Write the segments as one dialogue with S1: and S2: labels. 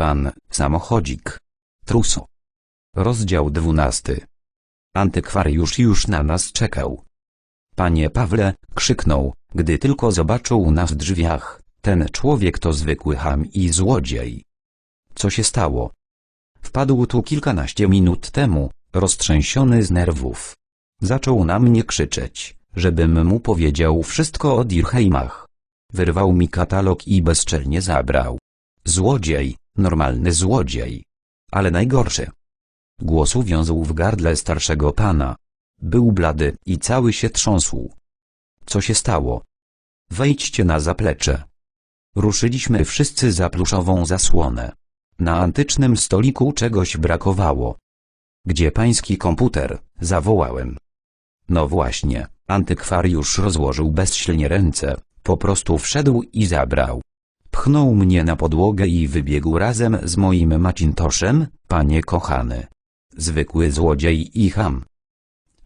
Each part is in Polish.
S1: pan, samochodzik. Truso. Rozdział dwunasty. Antykwariusz już na nas czekał. Panie Pawle, krzyknął, gdy tylko zobaczył nas w drzwiach, ten człowiek to zwykły ham i złodziej. Co się stało? Wpadł tu kilkanaście minut temu, roztrzęsiony z nerwów. Zaczął na mnie krzyczeć, żebym mu powiedział wszystko o Dirheimach. Wyrwał mi katalog i bezczelnie zabrał. Złodziej, normalny złodziej. Ale najgorszy. Głos uwiązł w gardle starszego pana. Był blady i cały się trząsł. Co się stało? Wejdźcie na zaplecze. Ruszyliśmy wszyscy za pluszową zasłonę. Na antycznym stoliku czegoś brakowało. Gdzie pański komputer? Zawołałem. No właśnie, antykwariusz rozłożył bezsilnie ręce, po prostu wszedł i zabrał. Pchnął mnie na podłogę i wybiegł razem z moim Macintoshem, panie kochany. Zwykły złodziej i ham.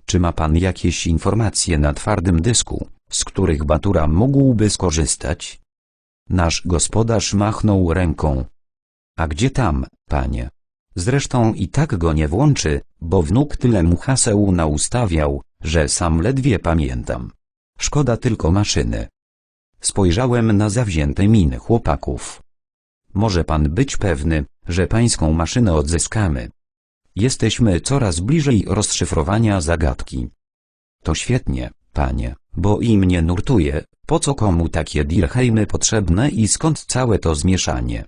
S1: Czy ma pan jakieś informacje na twardym dysku, z których Batura mógłby skorzystać? Nasz gospodarz machnął ręką. A gdzie tam, panie? Zresztą i tak go nie włączy, bo wnuk tyle mu haseł naustawiał, że sam ledwie pamiętam. Szkoda tylko maszyny. Spojrzałem na zawzięte miny chłopaków. Może pan być pewny, że pańską maszynę odzyskamy. Jesteśmy coraz bliżej rozszyfrowania zagadki. To świetnie, panie, bo i mnie nurtuje, po co komu takie dirheimy potrzebne i skąd całe to zmieszanie.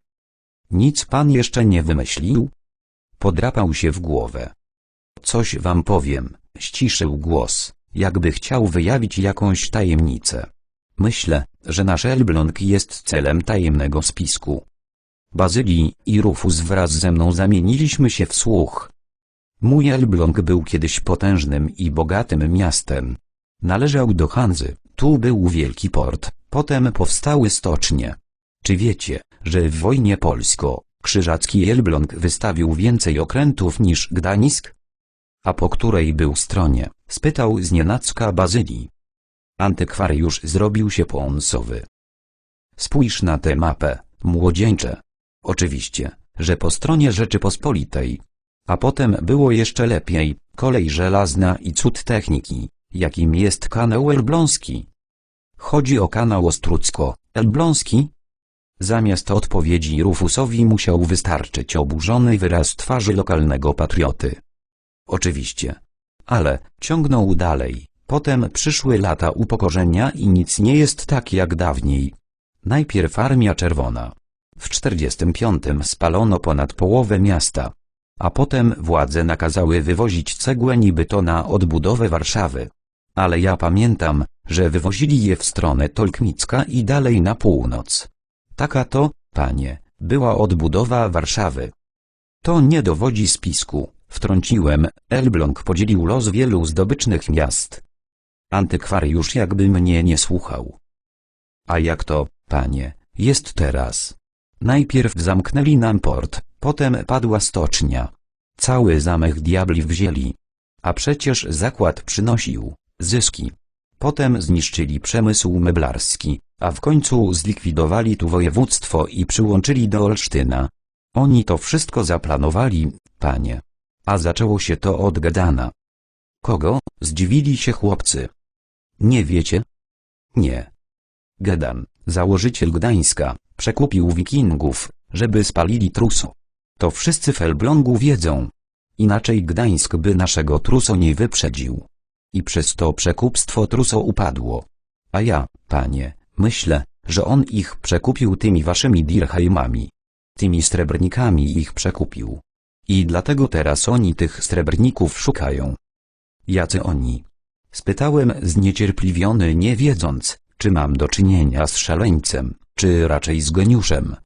S1: Nic pan jeszcze nie wymyślił? Podrapał się w głowę. Coś wam powiem, ściszył głos, jakby chciał wyjawić jakąś tajemnicę. Myślę, że nasz Elbląg jest celem tajemnego spisku. Bazylii i Rufus wraz ze mną zamieniliśmy się w słuch. Mój Elbląg był kiedyś potężnym i bogatym miastem. Należał do Hanzy, tu był wielki port, potem powstały stocznie. Czy wiecie, że w wojnie polsko-krzyżacki Elbląg wystawił więcej okrętów niż Gdańsk? A po której był stronie? spytał znienacka Bazylii. Antykwariusz zrobił się pąsowy. Spójrz na tę mapę, młodzieńcze. Oczywiście, że po stronie Rzeczypospolitej. A potem było jeszcze lepiej, kolej żelazna i cud techniki, jakim jest kanał elbląski. Chodzi o kanał Ostrucko-Elbląski? Zamiast odpowiedzi Rufusowi musiał wystarczyć oburzony wyraz twarzy lokalnego patrioty. Oczywiście. Ale, ciągnął dalej, potem przyszły lata upokorzenia i nic nie jest tak jak dawniej. Najpierw Armia Czerwona. W 45 spalono ponad połowę miasta. A potem władze nakazały wywozić cegłę niby na odbudowę Warszawy. Ale ja pamiętam, że wywozili je w stronę Tolkmicka i dalej na północ. Taka to, panie, była odbudowa Warszawy. To nie dowodzi spisku, wtrąciłem, Elbląg podzielił los wielu zdobycznych miast. Antykwariusz jakby mnie nie słuchał. A jak to, panie, jest teraz? Najpierw zamknęli nam port, potem padła stocznia. Cały zamek diabli wzięli. A przecież zakład przynosił zyski. Potem zniszczyli przemysł meblarski, a w końcu zlikwidowali tu województwo i przyłączyli do Olsztyna. Oni to wszystko zaplanowali, panie. A zaczęło się to od Gadana. Kogo? Zdziwili się chłopcy. Nie wiecie? Nie. Gedan, założyciel Gdańska, przekupił wikingów, żeby spalili Truso. To wszyscy w Elblągu wiedzą. Inaczej Gdańsk by naszego Truso nie wyprzedził. I przez to przekupstwo Truso upadło. A ja, panie, myślę, że on ich przekupił tymi waszymi dirheimami. Tymi srebrnikami ich przekupił. I dlatego teraz oni tych srebrników szukają. Jacy oni? Spytałem zniecierpliwiony nie wiedząc, czy mam do czynienia z szaleńcem, czy raczej z geniuszem.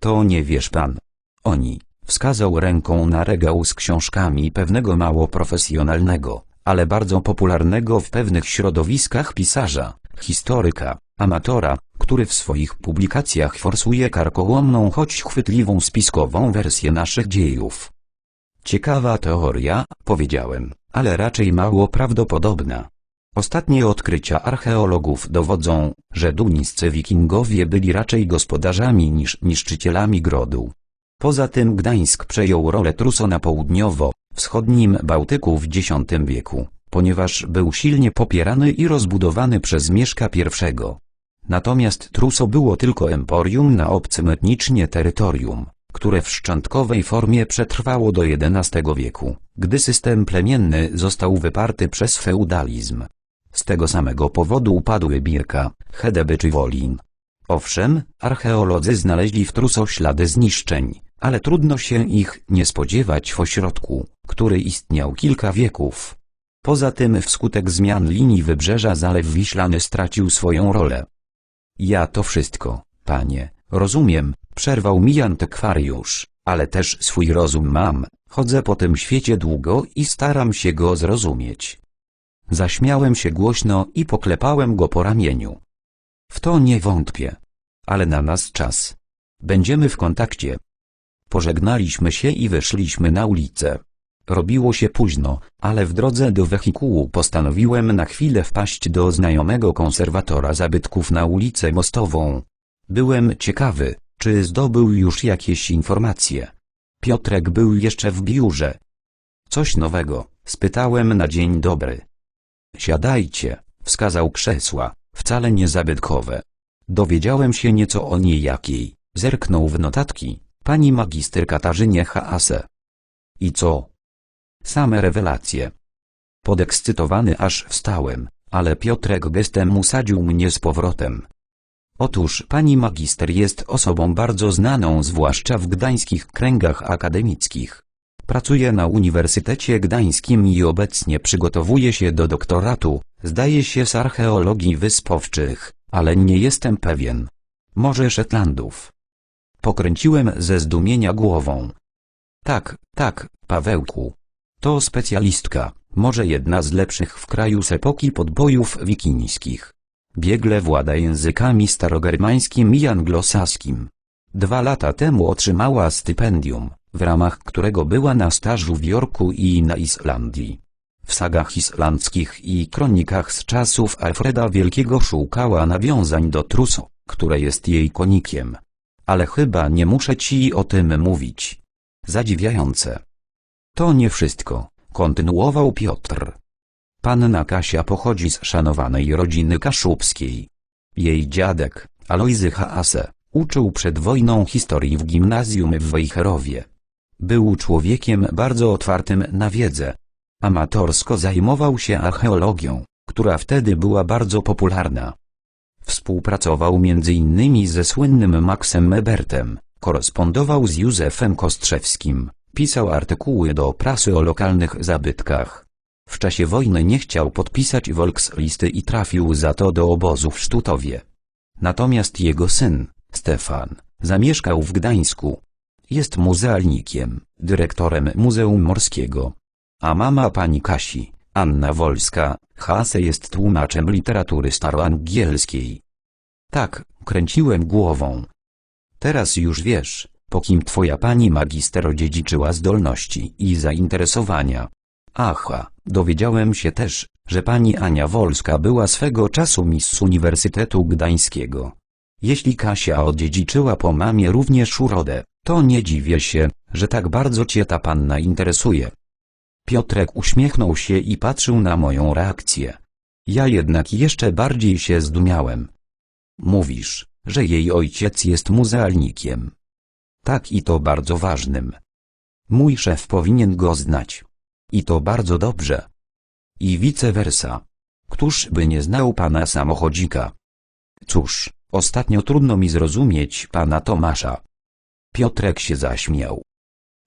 S1: To nie wiesz pan. Oni, wskazał ręką na regał z książkami pewnego mało profesjonalnego, ale bardzo popularnego w pewnych środowiskach pisarza, historyka, amatora, który w swoich publikacjach forsuje karkołomną choć chwytliwą spiskową wersję naszych dziejów. Ciekawa teoria, powiedziałem, ale raczej mało prawdopodobna. Ostatnie odkrycia archeologów dowodzą, że duńscy wikingowie byli raczej gospodarzami niż niszczycielami grodu. Poza tym Gdańsk przejął rolę Truso na południowo-wschodnim Bałtyku w X wieku, ponieważ był silnie popierany i rozbudowany przez Mieszka I. Natomiast Truso było tylko emporium na obcym etnicznie terytorium, które w szczątkowej formie przetrwało do XI wieku, gdy system plemienny został wyparty przez feudalizm. Z tego samego powodu upadły Birka, Hedeby czy Wolin. Owszem, archeolodzy znaleźli w Truso ślady zniszczeń, ale trudno się ich nie spodziewać w ośrodku, który istniał kilka wieków. Poza tym wskutek zmian linii wybrzeża Zalew Wiślany stracił swoją rolę. Ja to wszystko, panie, rozumiem, przerwał mi antykwariusz, ale też swój rozum mam, chodzę po tym świecie długo i staram się go zrozumieć. Zaśmiałem się głośno i poklepałem go po ramieniu. W to nie wątpię. Ale na nas czas. Będziemy w kontakcie. Pożegnaliśmy się i wyszliśmy na ulicę. Robiło się późno, ale w drodze do wehikułu postanowiłem na chwilę wpaść do znajomego konserwatora zabytków na ulicę Mostową. Byłem ciekawy, czy zdobył już jakieś informacje. Piotrek był jeszcze w biurze. Coś nowego, spytałem na dzień dobry. Siadajcie, wskazał krzesła, wcale nie zabytkowe. Dowiedziałem się nieco o niejakiej, zerknął w notatki, pani magister Katarzynie Haase. I co? Same rewelacje. Podekscytowany aż wstałem, ale Piotrek gestem usadził mnie z powrotem. Otóż pani magister jest osobą bardzo znaną zwłaszcza w gdańskich kręgach akademickich. Pracuje na Uniwersytecie Gdańskim i obecnie przygotowuje się do doktoratu, zdaje się z archeologii wysp owczych, ale nie jestem pewien. Może Szetlandów. Pokręciłem ze zdumienia głową. Tak, tak, Pawełku. To specjalistka, może jedna z lepszych w kraju z epoki podbojów wikińskich. Biegle włada językami starogermańskim i anglosaskim. Dwa lata temu otrzymała stypendium, w ramach którego była na stażu w Jorku i na Islandii. W sagach islandzkich i kronikach z czasów Alfreda Wielkiego szukała nawiązań do Truso, które jest jej konikiem. Ale chyba nie muszę ci o tym mówić. Zadziwiające. To nie wszystko, kontynuował Piotr. Panna Kasia pochodzi z szanowanej rodziny kaszubskiej. Jej dziadek, Alojzy Haase, uczył przed wojną historii w gimnazjum w Wejherowie. Był człowiekiem bardzo otwartym na wiedzę. Amatorsko zajmował się archeologią, która wtedy była bardzo popularna. Współpracował m.in. ze słynnym Maxem Mebertem, korespondował z Józefem Kostrzewskim, pisał artykuły do prasy o lokalnych zabytkach. W czasie wojny nie chciał podpisać Volkslisty i trafił za to do obozu w Sztutowie. Natomiast jego syn, Stefan, zamieszkał w Gdańsku. Jest muzealnikiem, dyrektorem Muzeum Morskiego. A mama pani Kasi, Anna Wolska, Hase jest tłumaczem literatury staroangielskiej. Tak, kręciłem głową. Teraz już wiesz, po kim twoja pani magister odziedziczyła zdolności i zainteresowania. Aha, dowiedziałem się też, że pani Ania Wolska była swego czasu miss Uniwersytetu Gdańskiego. Jeśli Kasia odziedziczyła po mamie również urodę, to nie dziwię się, że tak bardzo cię ta panna interesuje. Piotrek uśmiechnął się i patrzył na moją reakcję. Ja jednak jeszcze bardziej się zdumiałem. Mówisz, że jej ojciec jest muzealnikiem. Tak i to bardzo ważnym. Mój szef powinien go znać. I to bardzo dobrze. I vice versa. Któż by nie znał pana samochodzika? Cóż, ostatnio trudno mi zrozumieć pana Tomasza. Piotrek się zaśmiał.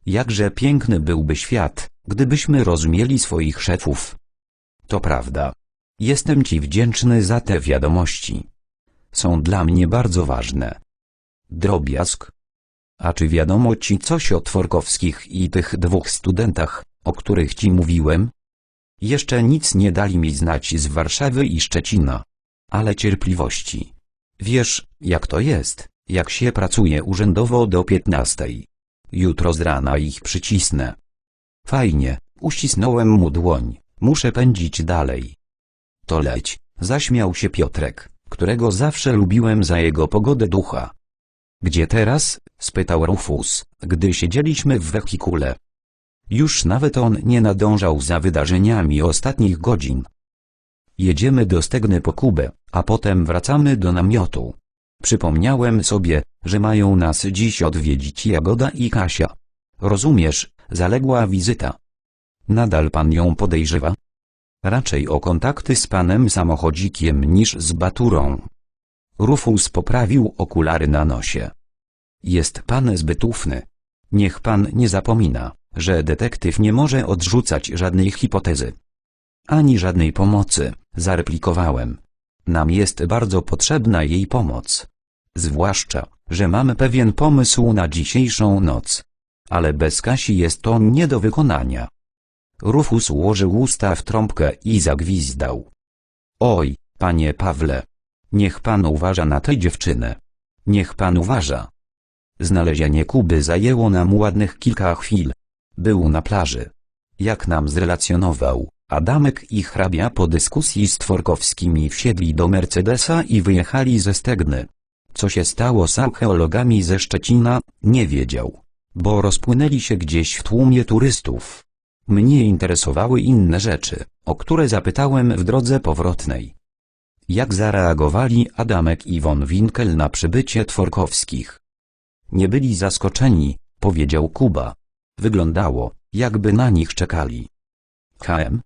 S1: Jakże piękny byłby świat, gdybyśmy rozumieli swoich szefów. To prawda. Jestem ci wdzięczny za te wiadomości. Są dla mnie bardzo ważne. Drobiazg. A czy wiadomo ci coś o Tworkowskich i tych dwóch studentach, o których ci mówiłem? Jeszcze nic nie dali mi znać z Warszawy i Szczecina. Ale cierpliwości. Wiesz, jak to jest, jak się pracuje urzędowo do piętnastej. Jutro z rana ich przycisnę. Fajnie, uścisnąłem mu dłoń, muszę pędzić dalej. To leć, zaśmiał się Piotrek, którego zawsze lubiłem za jego pogodę ducha. Gdzie teraz? spytał Rufus, gdy siedzieliśmy w wehikule. Już nawet on nie nadążał za wydarzeniami ostatnich godzin. Jedziemy do Stegny po Kubę, a potem wracamy do namiotu. Przypomniałem sobie, że mają nas dziś odwiedzić Jagoda i Kasia. Rozumiesz, zaległa wizyta. Nadal pan ją podejrzewa? Raczej o kontakty z panem samochodzikiem niż z Baturą. Rufus poprawił okulary na nosie. Jest pan zbyt ufny. Niech pan nie zapomina, że detektyw nie może odrzucać żadnej hipotezy. Ani żadnej pomocy, zareplikowałem. Nam jest bardzo potrzebna jej pomoc. Zwłaszcza, że mamy pewien pomysł na dzisiejszą noc. Ale bez Kasi jest to nie do wykonania. Rufus ułożył usta w trąbkę i zagwizdał. Oj, panie Pawle. Niech pan uważa na tę dziewczynę. Niech pan uważa. Znalezienie Kuby zajęło nam ładnych kilka chwil. Był na plaży. Jak nam zrelacjonował, Adamek i hrabia po dyskusji z Tworkowskimi wsiedli do Mercedesa i wyjechali ze Stegny. Co się stało z archeologami ze Szczecina, nie wiedział. Bo rozpłynęli się gdzieś w tłumie turystów. Mnie interesowały inne rzeczy, o które zapytałem w drodze powrotnej. Jak zareagowali Adamek i von Winkel na przybycie Tworkowskich? Nie byli zaskoczeni, powiedział Kuba. Wyglądało, jakby na nich czekali. KM?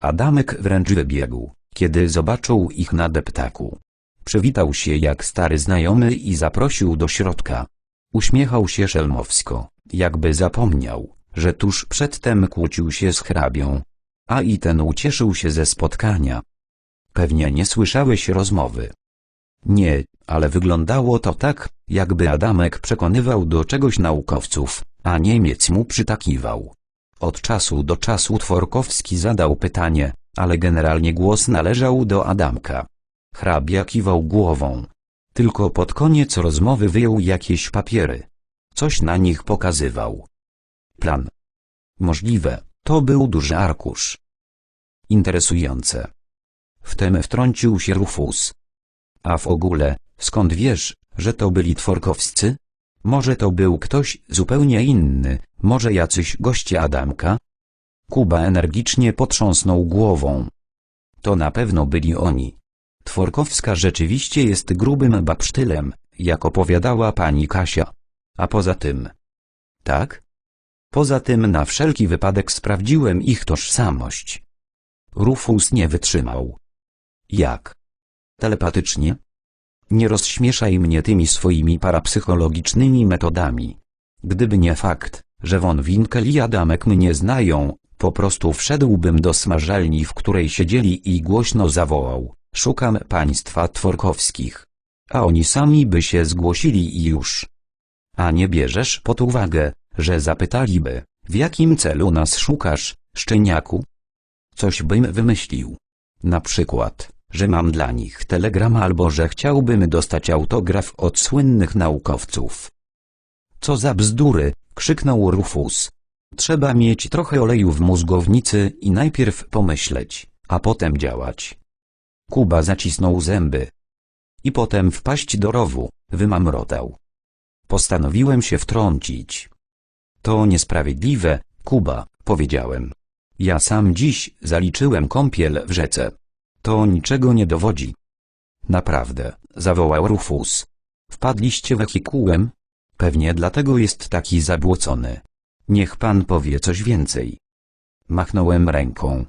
S1: Adamek wręcz wybiegł, kiedy zobaczył ich na deptaku. Przywitał się jak stary znajomy i zaprosił do środka. Uśmiechał się szelmowsko, jakby zapomniał, że tuż przedtem kłócił się z hrabią. A i ten ucieszył się ze spotkania. Pewnie nie słyszałeś rozmowy. Nie, ale wyglądało to tak, jakby Adamek przekonywał do czegoś naukowców, a Niemiec mu przytakiwał. Od czasu do czasu Tworkowski zadał pytanie, ale generalnie głos należał do Adamka. Hrabia kiwał głową. Tylko pod koniec rozmowy wyjął jakieś papiery. Coś na nich pokazywał. Plan. Możliwe, to był duży arkusz. Interesujące. Wtem wtrącił się Rufus. A w ogóle, skąd wiesz, że to byli Tworkowscy? Może to był ktoś zupełnie inny, może jacyś goście Adamka? Kuba energicznie potrząsnął głową. To na pewno byli oni. Tworkowska rzeczywiście jest grubym babsztylem, jak opowiadała pani Kasia. A poza tym... Tak? Poza tym na wszelki wypadek sprawdziłem ich tożsamość. Rufus nie wytrzymał. Jak? Telepatycznie? Nie rozśmieszaj mnie tymi swoimi parapsychologicznymi metodami. Gdyby nie fakt, że von Winkel i Adamek mnie znają, po prostu wszedłbym do smażalni, w której siedzieli i głośno zawołał, szukam państwa Tworkowskich. A oni sami by się zgłosili i już. A nie bierzesz pod uwagę, że zapytaliby, w jakim celu nas szukasz, szczeniaku? Coś bym wymyślił. Na przykład, że mam dla nich telegram albo że chciałbym dostać autograf od słynnych naukowców. Co za bzdury, krzyknął Rufus. Trzeba mieć trochę oleju w mózgownicy i najpierw pomyśleć, a potem działać. Kuba zacisnął zęby. I potem wpaść do rowu, wymamrotał. Postanowiłem się wtrącić. To niesprawiedliwe, Kuba, powiedziałem. Ja sam dziś zaliczyłem kąpiel w rzece. To niczego nie dowodzi. Naprawdę, zawołał Rufus. Wpadliście wehikułem? Pewnie dlatego jest taki zabłocony. Niech pan powie coś więcej. Machnąłem ręką.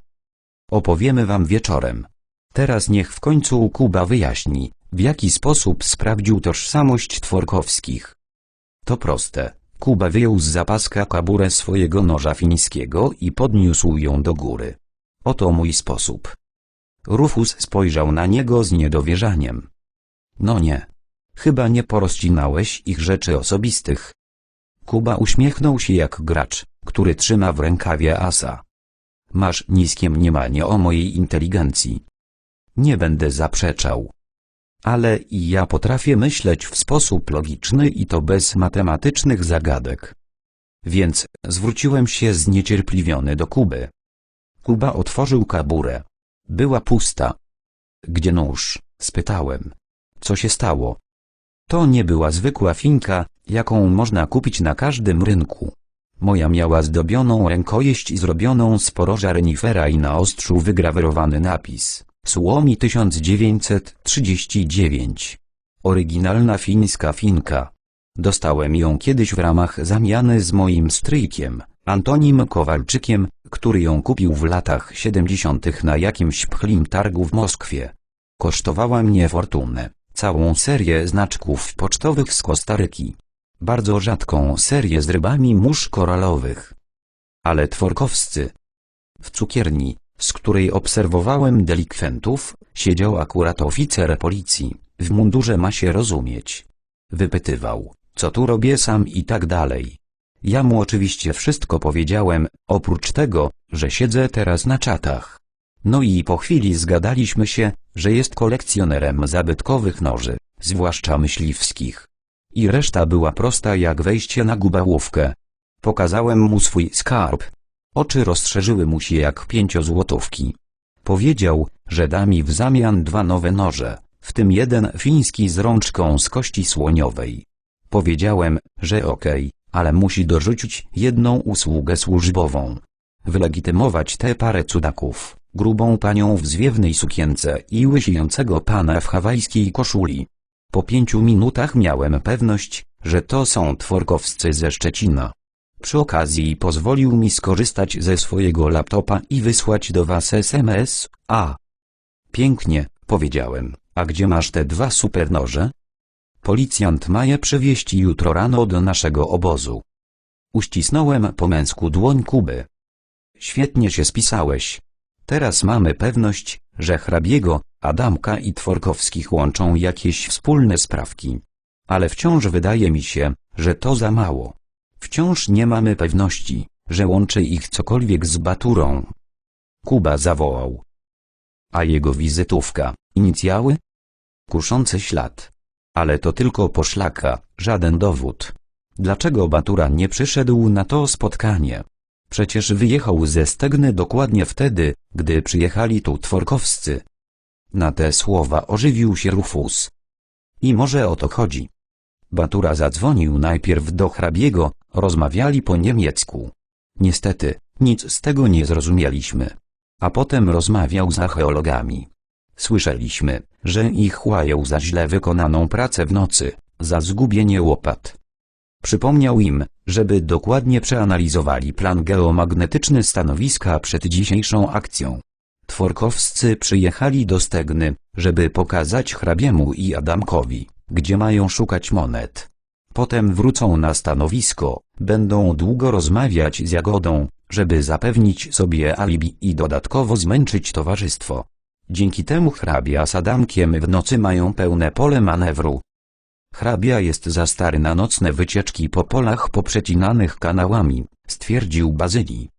S1: Opowiemy wam wieczorem. Teraz niech w końcu Kuba wyjaśni, w jaki sposób sprawdził tożsamość Tworkowskich. To proste. Kuba wyjął z zapaska kaburę swojego noża fińskiego i podniósł ją do góry. Oto mój sposób. Rufus spojrzał na niego z niedowierzaniem. No nie. Chyba nie porozcinałeś ich rzeczy osobistych. Kuba uśmiechnął się jak gracz, który trzyma w rękawie asa. Masz niskie mniemanie o mojej inteligencji. Nie będę zaprzeczał. Ale i ja potrafię myśleć w sposób logiczny i to bez matematycznych zagadek. Więc zwróciłem się zniecierpliwiony do Kuby. Kuba otworzył kaburę. Była pusta. Gdzie nóż? spytałem. Co się stało? To nie była zwykła finka, jaką można kupić na każdym rynku. Moja miała zdobioną rękojeść zrobioną z poroża renifera i na ostrzu wygrawerowany napis Suomi 1939. Oryginalna fińska finka. Dostałem ją kiedyś w ramach zamiany z moim stryjkiem, Antonim Kowalczykiem, który ją kupił w latach 70. na jakimś pchlim targu w Moskwie. Kosztowała mnie fortunę, całą serię znaczków pocztowych z Kostaryki. Bardzo rzadką serię z rybami mórz koralowych. Ale tworkowscy. W cukierni, z której obserwowałem delikwentów, siedział akurat oficer policji, w mundurze ma się rozumieć. Wypytywał, co tu robię sam i tak dalej. Ja mu oczywiście wszystko powiedziałem, oprócz tego, że siedzę teraz na czatach. No i po chwili zgadaliśmy się, że jest kolekcjonerem zabytkowych noży, zwłaszcza myśliwskich. I reszta była prosta jak wejście na gubałówkę. Pokazałem mu swój skarb. Oczy rozszerzyły mu się jak pięciozłotówki. Powiedział, że da mi w zamian dwa nowe noże, w tym jeden fiński z rączką z kości słoniowej. Powiedziałem, że okej, ale musi dorzucić jedną usługę służbową. Wylegitymować tę parę cudaków, grubą panią w zwiewnej sukience i łysiejącego pana w hawajskiej koszuli. Po pięciu minutach miałem pewność, że to są tworkowscy ze Szczecina. Przy okazji pozwolił mi skorzystać ze swojego laptopa i wysłać do was SMS, a. Pięknie, powiedziałem, a gdzie masz te dwa supernoże? Policjant ma je przywieźć jutro rano do naszego obozu. Uścisnąłem po męsku dłoń Kuby. Świetnie się spisałeś. Teraz mamy pewność, że hrabiego, Adamka i Tworkowskich łączą jakieś wspólne sprawki. Ale wciąż wydaje mi się, że to za mało. Wciąż nie mamy pewności, że łączy ich cokolwiek z Baturą. Kuba zawołał. A jego wizytówka, inicjały? Kuszący ślad. Ale to tylko poszlaka, żaden dowód. Dlaczego Batura nie przyszedł na to spotkanie? Przecież wyjechał ze Stegny dokładnie wtedy, gdy przyjechali tu tworkowscy. Na te słowa ożywił się Rufus. I może o to chodzi. Batura zadzwonił najpierw do hrabiego, rozmawiali po niemiecku. Niestety, nic z tego nie zrozumieliśmy. A potem rozmawiał z archeologami. Słyszeliśmy, że ich łają za źle wykonaną pracę w nocy, za zgubienie łopat. Przypomniał im, żeby dokładnie przeanalizowali plan geomagnetyczny stanowiska przed dzisiejszą akcją. Tworkowscy przyjechali do Stegny, żeby pokazać hrabiemu i Adamkowi, gdzie mają szukać monet. Potem wrócą na stanowisko, będą długo rozmawiać z Jagodą, żeby zapewnić sobie alibi i dodatkowo zmęczyć towarzystwo. Dzięki temu hrabia z Adamkiem w nocy mają pełne pole manewru. Hrabia jest za stary na nocne wycieczki po polach poprzecinanych kanałami, stwierdził Bazylii.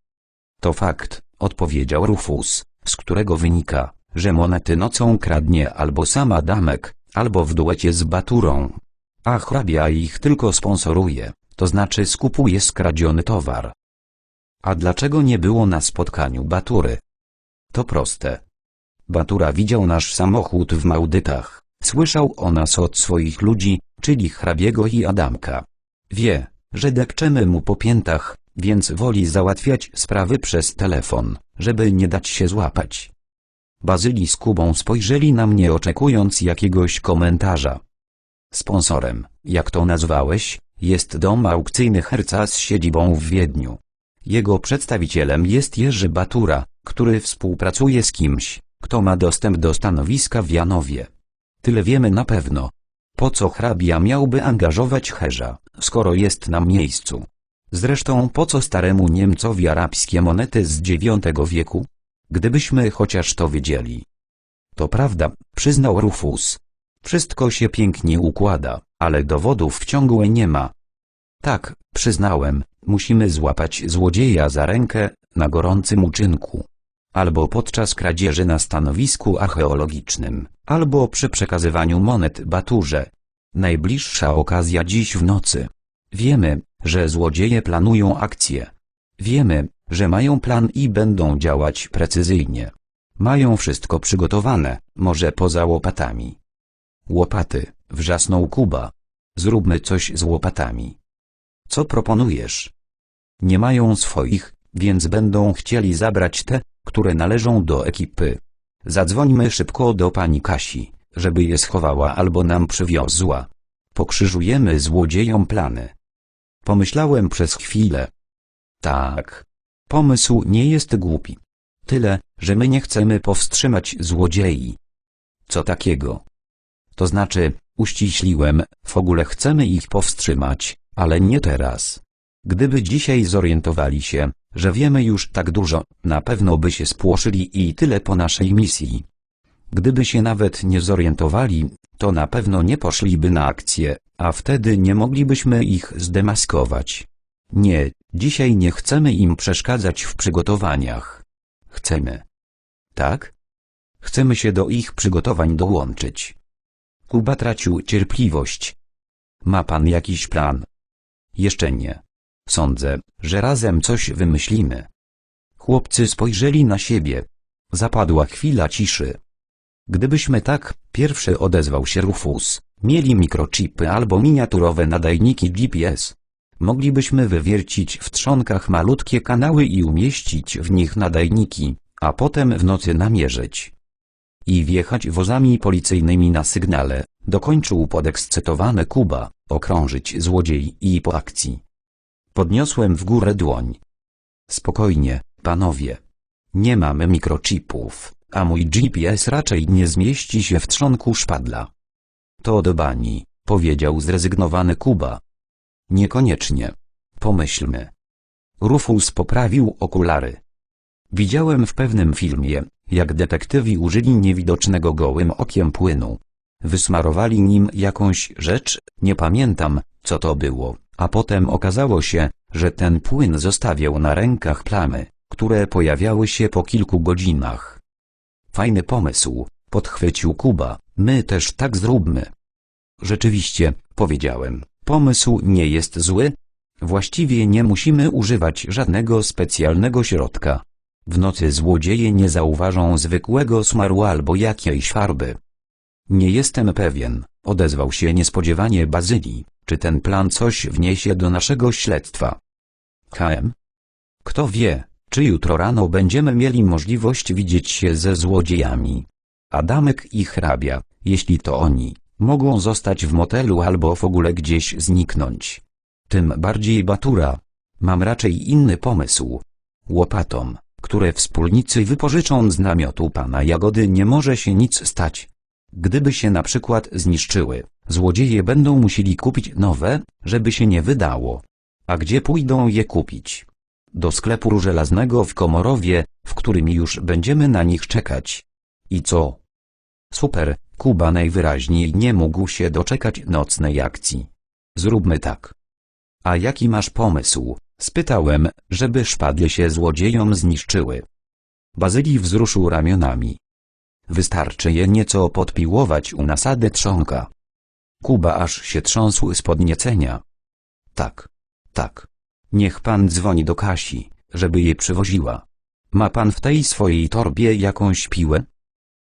S1: To fakt, odpowiedział Rufus, z którego wynika, że monety nocą kradnie albo sam Adamek, albo w duecie z Baturą. A hrabia ich tylko sponsoruje, to znaczy skupuje skradziony towar. A dlaczego nie było na spotkaniu Batury? To proste. Batura widział nasz samochód w Maudytach, słyszał o nas od swoich ludzi, czyli hrabiego i Adamka. Wie, że depczemy mu po piętach, więc woli załatwiać sprawy przez telefon, żeby nie dać się złapać. Bazylii z Kubą spojrzeli na mnie oczekując jakiegoś komentarza. Sponsorem, jak to nazwałeś, jest dom aukcyjny Herca z siedzibą w Wiedniu. Jego przedstawicielem jest Jerzy Batura, który współpracuje z kimś, kto ma dostęp do stanowiska w Janowie. Tyle wiemy na pewno. Po co hrabia miałby angażować Herza, skoro jest na miejscu? Zresztą po co staremu Niemcowi arabskie monety z IX wieku? Gdybyśmy chociaż to wiedzieli. To prawda, przyznał Rufus. Wszystko się pięknie układa, ale dowodów ciągle nie ma. Tak, przyznałem, musimy złapać złodzieja za rękę, na gorącym uczynku. Albo podczas kradzieży na stanowisku archeologicznym, albo przy przekazywaniu monet Baturze. Najbliższa okazja dziś w nocy. Wiemy, że złodzieje planują akcję. Wiemy, że mają plan i będą działać precyzyjnie. Mają wszystko przygotowane, może poza łopatami. Łopaty, wrzasnął Kuba. Zróbmy coś z łopatami. Co proponujesz? Nie mają swoich, więc będą chcieli zabrać te, które należą do ekipy. Zadzwońmy szybko do pani Kasi, żeby je schowała albo nam przywiozła. Pokrzyżujemy złodziejom plany. Pomyślałem przez chwilę. Tak. Pomysł nie jest głupi. Tyle, że my nie chcemy powstrzymać złodziei. Co takiego? To znaczy, uściśliłem, w ogóle chcemy ich powstrzymać, ale nie teraz. Gdyby dzisiaj zorientowali się, że wiemy już tak dużo, na pewno by się spłoszyli i tyle po naszej misji. Gdyby się nawet nie zorientowali, to na pewno nie poszliby na akcję, a wtedy nie moglibyśmy ich zdemaskować. Nie, dzisiaj nie chcemy im przeszkadzać w przygotowaniach. Chcemy. Tak? Chcemy się do ich przygotowań dołączyć. Kuba tracił cierpliwość. Ma pan jakiś plan? Jeszcze nie. Sądzę, że razem coś wymyślimy. Chłopcy spojrzeli na siebie. Zapadła chwila ciszy. Gdybyśmy tak, pierwszy odezwał się Rufus, mieli mikrochipy albo miniaturowe nadajniki GPS. Moglibyśmy wywiercić w trzonkach malutkie kanały i umieścić w nich nadajniki, a potem w nocy namierzyć. I wjechać wozami policyjnymi na sygnale, dokończył podekscytowany Kuba, okrążyć złodziei i po akcji. Podniosłem w górę dłoń. Spokojnie, panowie. Nie mamy mikrochipów, a mój GPS raczej nie zmieści się w trzonku szpadla. To do bani, powiedział zrezygnowany Kuba. Niekoniecznie. Pomyślmy. Rufus poprawił okulary. Widziałem w pewnym filmie, jak detektywi użyli niewidocznego gołym okiem płynu. Wysmarowali nim jakąś rzecz, nie pamiętam, co to było, a potem okazało się, że ten płyn zostawiał na rękach plamy, które pojawiały się po kilku godzinach. Fajny pomysł, podchwycił Kuba, my też tak zróbmy. Rzeczywiście, powiedziałem, pomysł nie jest zły. Właściwie nie musimy używać żadnego specjalnego środka. W nocy złodzieje nie zauważą zwykłego smaru albo jakiejś farby. Nie jestem pewien, odezwał się niespodziewanie Bazylii, czy ten plan coś wniesie do naszego śledztwa. KM? Kto wie, czy jutro rano będziemy mieli możliwość widzieć się ze złodziejami. Adamek i hrabia, jeśli to oni, mogą zostać w motelu albo w ogóle gdzieś zniknąć. Tym bardziej Batura. Mam raczej inny pomysł. Łopatom, które wspólnicy wypożyczą z namiotu pana Jagody nie może się nic stać. Gdyby się na przykład zniszczyły, złodzieje będą musieli kupić nowe, żeby się nie wydało. A gdzie pójdą je kupić? Do sklepu żelaznego w Komorowie, w którym już będziemy na nich czekać. I co? Super, Kuba najwyraźniej nie mógł się doczekać nocnej akcji. Zróbmy tak. A jaki masz pomysł? Spytałem, żeby szpadle się złodziejom zniszczyły. Bazylii wzruszył ramionami. Wystarczy je nieco podpiłować u nasady trzonka. Kuba aż się trząsł z podniecenia. Tak, tak. Niech pan dzwoni do Kasi, żeby je przywoziła. Ma pan w tej swojej torbie jakąś piłę?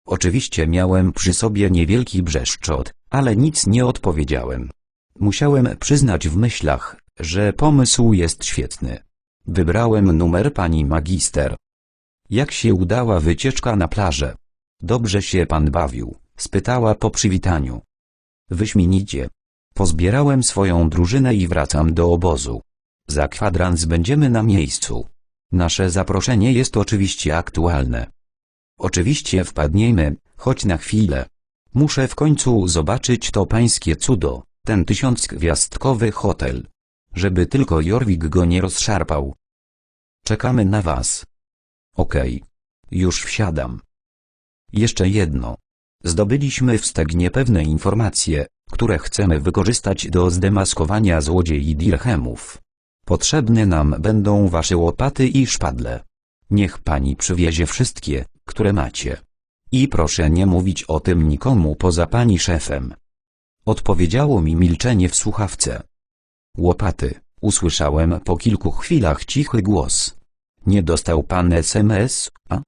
S1: Oczywiście miałem przy sobie niewielki brzeszczot, ale nic nie odpowiedziałem. Musiałem przyznać w myślach, że pomysł jest świetny. Wybrałem numer pani magister. Jak się udała wycieczka na plażę? Dobrze się pan bawił, spytała po przywitaniu. Wyśmienicie. Pozbierałem swoją drużynę i wracam do obozu. Za kwadrans będziemy na miejscu. Nasze zaproszenie jest oczywiście aktualne. Oczywiście wpadniemy, choć na chwilę. Muszę w końcu zobaczyć to pańskie cudo, ten tysiącgwiazdkowy hotel. Żeby tylko Jorwik go nie rozszarpał. Czekamy na was. Okej. Już wsiadam. Jeszcze jedno. Zdobyliśmy w Stegnie pewne informacje, które chcemy wykorzystać do zdemaskowania złodziei dirhemów. Potrzebne nam będą wasze łopaty i szpadle. Niech pani przywiezie wszystkie, które macie. I proszę nie mówić o tym nikomu poza pani szefem. Odpowiedziało mi milczenie w słuchawce. Łopaty, usłyszałem po kilku chwilach cichy głos. Nie dostał pan SMS, a?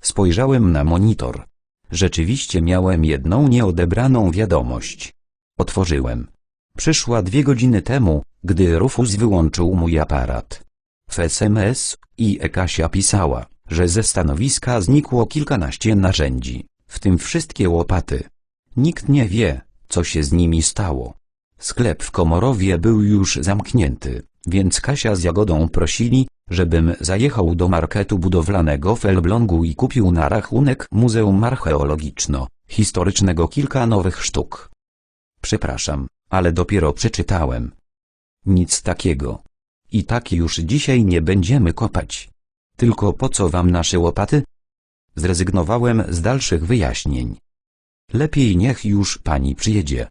S1: Spojrzałem na monitor. Rzeczywiście miałem jedną nieodebraną wiadomość. Otworzyłem. Przyszła dwie godziny temu, gdy Rufus wyłączył mój aparat. W SMS i Ekasia pisała, że ze stanowiska znikło kilkanaście narzędzi, w tym wszystkie łopaty. Nikt nie wie, co się z nimi stało. Sklep w Komorowie był już zamknięty, więc Kasia z Jagodą prosili, żebym zajechał do marketu budowlanego w Elblągu i kupił na rachunek Muzeum Archeologiczno-Historycznego kilka nowych sztuk. Przepraszam, ale dopiero przeczytałem. Nic takiego. I tak już dzisiaj nie będziemy kopać. Tylko po co wam nasze łopaty? Zrezygnowałem z dalszych wyjaśnień. Lepiej niech już pani przyjedzie.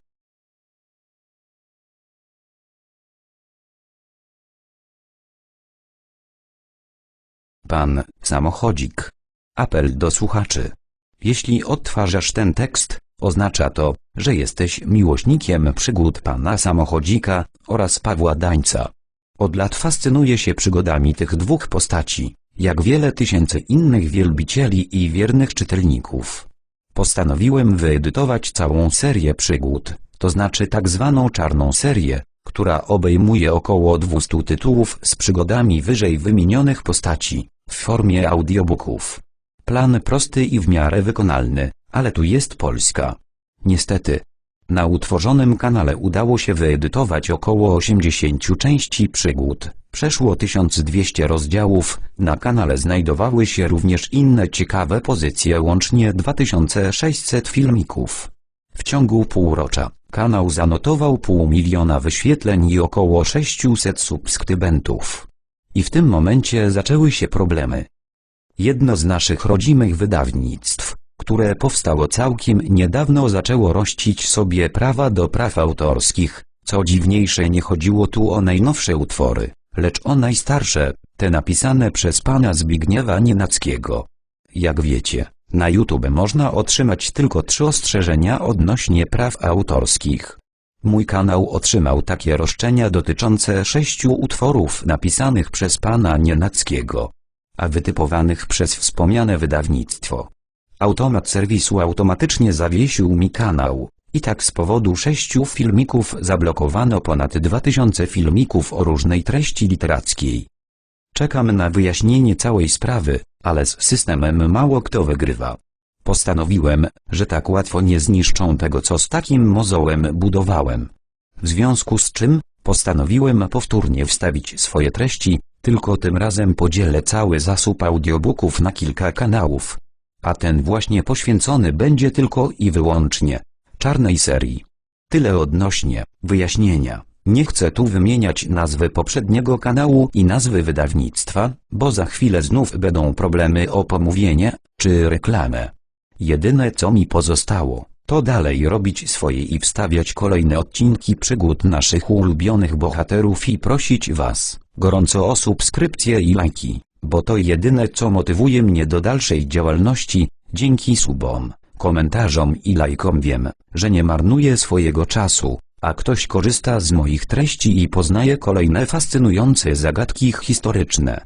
S1: Pan samochodzik. Apel do słuchaczy. Jeśli odtwarzasz ten tekst, oznacza to, że jesteś miłośnikiem przygód pana samochodzika oraz Pawła Dańca. Od lat fascynuje się przygodami tych dwóch postaci, jak wiele tysięcy innych wielbicieli i wiernych czytelników. Postanowiłem wyedytować całą serię przygód, to znaczy tak zwaną czarną serię, która obejmuje około 200 tytułów z przygodami wyżej wymienionych postaci, w formie audiobooków. Plan prosty i w miarę wykonalny, ale tu jest Polska. Niestety. Na utworzonym kanale udało się wyedytować około 80 części przygód, przeszło 1200 rozdziałów, na kanale znajdowały się również inne ciekawe pozycje łącznie 2600 filmików. W ciągu półrocza, kanał zanotował pół miliona wyświetleń i około 600 subskrybentów. I w tym momencie zaczęły się problemy. Jedno z naszych rodzimych wydawnictw, które powstało całkiem niedawno zaczęło rościć sobie prawa do praw autorskich, co dziwniejsze nie chodziło tu o najnowsze utwory, lecz o najstarsze, te napisane przez pana Zbigniewa Nienackiego. Jak wiecie, na YouTube można otrzymać tylko trzy ostrzeżenia odnośnie praw autorskich. Mój kanał otrzymał takie roszczenia dotyczące sześciu utworów napisanych przez pana Nienackiego, a wytypowanych przez wspomniane wydawnictwo. Automat serwisu automatycznie zawiesił mi kanał, i tak z powodu sześciu filmików zablokowano ponad 2000 filmików o różnej treści literackiej. Czekam na wyjaśnienie całej sprawy, ale z systemem mało kto wygrywa. Postanowiłem, że tak łatwo nie zniszczą tego co z takim mozołem budowałem. W związku z czym, postanowiłem powtórnie wstawić swoje treści, tylko tym razem podzielę cały zasób audiobooków na kilka kanałów. A ten właśnie poświęcony będzie tylko i wyłącznie czarnej serii. Tyle odnośnie wyjaśnienia. Nie chcę tu wymieniać nazwy poprzedniego kanału i nazwy wydawnictwa, bo za chwilę znów będą problemy o pomówienie, czy reklamę. Jedyne co mi pozostało, to dalej robić swoje i wstawiać kolejne odcinki przygód naszych ulubionych bohaterów i prosić Was, gorąco o subskrypcje i lajki, bo to jedyne co motywuje mnie do dalszej działalności, dzięki subom, komentarzom i lajkom wiem, że nie marnuję swojego czasu, a ktoś korzysta z moich treści i poznaje kolejne fascynujące zagadki historyczne.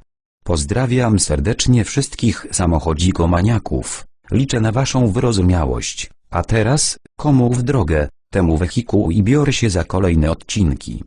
S1: Pozdrawiam serdecznie wszystkich samochodzikomaniaków. Liczę na waszą wyrozumiałość. A teraz, komu w drogę, temu wehikuł i biorę się za kolejne odcinki.